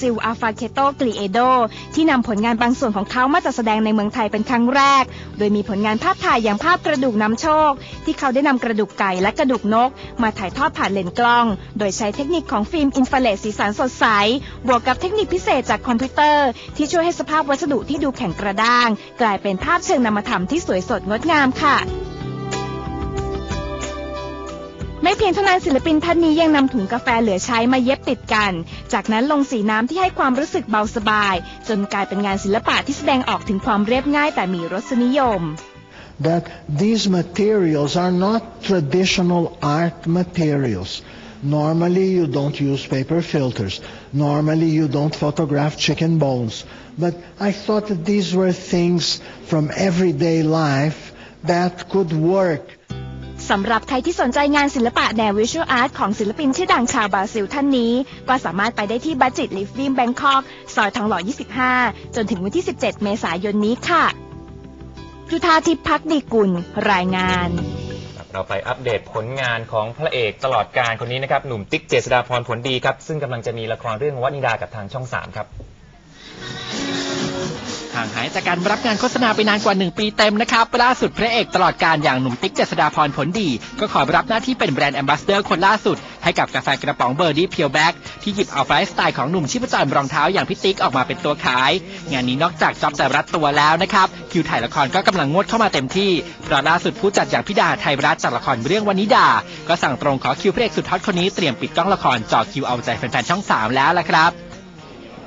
ซิลอาฟาเคโตกลีเอโดที่นำผลงานบางส่วนของเขามาจัดแสดงในเมืองไทยเป็นครั้งแรก โดยมีผลงานภาพถ่ายอย่างภาพกระดูกน้ำโชค ที่เขาได้นำกระดูกไก่และกระดูกนก มาถ่ายทอดผ่านเลนส์กล้อง โดยใช้เทคนิคของฟิล์มอินฟราเรดสีสันสดใส บวกกับเทคนิคพิเศษจากคอมพิวเตอร์ ที่ช่วยให้สภาพวัสดุที่ดูแข็งกระด้าง กลายเป็นภาพเชิงนามธรรมที่สวยสดงดงามค่ะ ไม่เพียงเท่านั้นศิลปินท่านนี้ยังนำถุงกาแฟเหลือใช้มาเย็บติดกัน จากนั้นลงสีน้ำที่ให้ความรู้สึกเบาสบาย จนกลายเป็นงานศิลปะที่แสดงออกถึงความเรียบง่ายแต่มีรสนิยม that these materials are not traditional art materials. Normally, you don't use paper filters. Normally, you don't photograph chicken bones. But I thought that these were things from everyday life that could work. สำหรับใครที่สนใจงานศิลปะแนววิชวลอาร์ตของศิลปินชื่อดังชาวบราซิลท่านนี้ ก็สามารถไปได้ที่บัจจิตลิฟวิมแบงคอกซอยทองหล่อ 25 จนถึงวันที่ 17 เมษายนนี้ค่ะจุธาทิพย์พักดีกุล รายงานเราไปอัปเดตผลงานของพระเอกตลอดการคนนี้นะครับหนุ่มติ๊กเจษฎาพรผลดีครับ ซึ่งกำลังจะมีละครเรื่องวันิดากับทางช่อง 3 ครับ ห่างหายจากการรับงานโฆษณาไปนานกว่า 1 ปีเต็มนะครับล่าสุดพระเอกตลอดการอย่างหนุ่มติ๊กเจษฎาพรผลดี ก็ขอรับหน้าที่เป็นแบรนด์แอมบาสเดอร์คนล่าสุด ให้กับกาแฟกระป๋องเบอร์ดี้เพียวแบ็กที่หยิบเอาไลฟ์สไตล์ของหนุ่มชิปจรรองเท้าอย่างพี่ติ๊กออกมาเป็นตัวขาย งานนี้นอกจากจอบจะรัดตัวแล้วนะครับคิวถ่ายละครก็กำลังงวดเข้ามาเต็มที่เพราะล่าสุดผู้จัดอย่างพี่ดาไทยรัฐจากละครเรื่องวานิดา ก็สั่งตรงขอคิวพระเอกสุดฮอตคนนี้เตรียมปิดกล้องละครจ่อคิวเอาใจแฟนๆช่องสามแล้วละครับ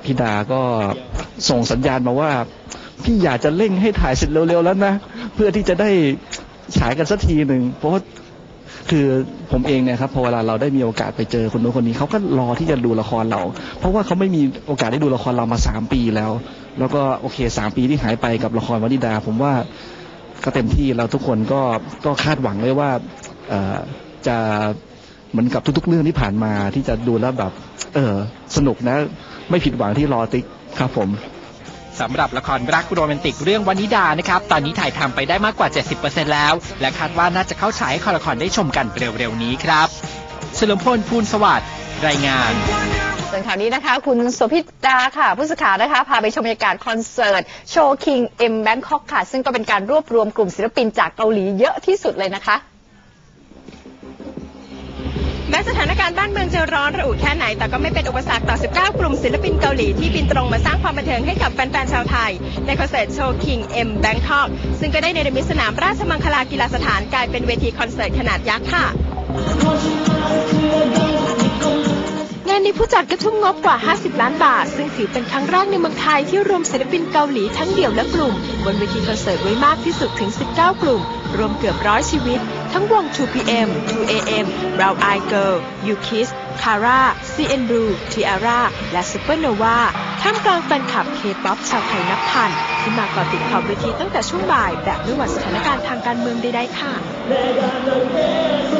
พี่ดาก็ส่งสัญญาณมาว่า พี่อยากจะเร่งให้ถ่ายเสร็จเร็วๆแล้วนะ เพื่อที่จะได้ฉายกันสักทีหนึ่งเพราะว่าคือผมเองเนี่ยครับพอเวลาเราได้มีโอกาสไปเจอคนนู้นคนนี้เขาก็รอที่จะดูละครเรา เพราะว่าเขาไม่มีโอกาสได้ดูละครเรามาสามปีแล้ว แล้วก็โอเคสามปีที่หายไปกับละครวันิดา ผมว่าก็เต็มที่แล้วทุกคนก็ก็คาดหวังไว้ว่าเออจะเหมือนกับทุกๆ เรื่องที่ผ่านมาที่จะดูแล้วแบบ เออสนุกนะ ไม่ผิดหวังที่รอติ๊กครับผมสำหรับละครรักโรแมนติกเรื่องวานิดานะครับ ตอนนี้ถ่ายทำไปได้มากกว่า 70%แล้ว และคาดว่าน่าจะเข้าฉายให้คอละครได้ชมกันเร็วๆนี้ครับเฉลิมพลภูลสวัสดิ์รายงานส่วนข่าวนี้นะคะ คุณโสภิตาค่ะ ผู้สื่อข่าวนะคะ พาไปชมบรรยากาศคอนเสิร์ต โชว์คิงเอ็มแบงคอกค่ะ ซึ่งก็เป็นการรวบรวมกลุ่มศิลปินจากเกาหลีเยอะที่สุดเลยนะคะ แม้สถานการณ์บ้านเมืองจะร้อนระอุแค่ไหน แต่ก็ไม่เป็นอุปสรรคต่อ 19 กลุ่มศิลปินเกาหลีที่บินตรงมาสร้างความบันเทิงให้กับแฟนๆ ชาวไทย ในคอนเสิร์ตโชว์คิงเอ็มแบงคอกซึ่งก็ได้เนรมิตสนามราชมังคลากีฬาสถานกลายเป็นเวทีคอนเสิร์ตขนาดยักษ์ค่ะงานนี้ผู้จัดก็ทุ่มงบกว่า 50 ล้านบาท ซึ่งถือเป็นครั้งแรกในเมืองไทยที่รวมศิลปินเกาหลีทั้งเดี่ยวและกลุ่ม บนเวทีคอนเสิร์ตไว้มากที่สุดถึง 19 กลุ่ม รวมเกือบร้อยชีวิต ทั้งวง 2PM 2AM Brown Eye Girl U-Kiss Kara CN Blue Tiara และ Supernova ท่ามกลางแฟนคลับ K-POP ชาวไทยนับพัน ที่มาก่อติดขอบเวทีตั้งแต่ช่วงบ่าย แบบไม่หวั่นสถานการณ์ทางการเมืองใดๆค่ะ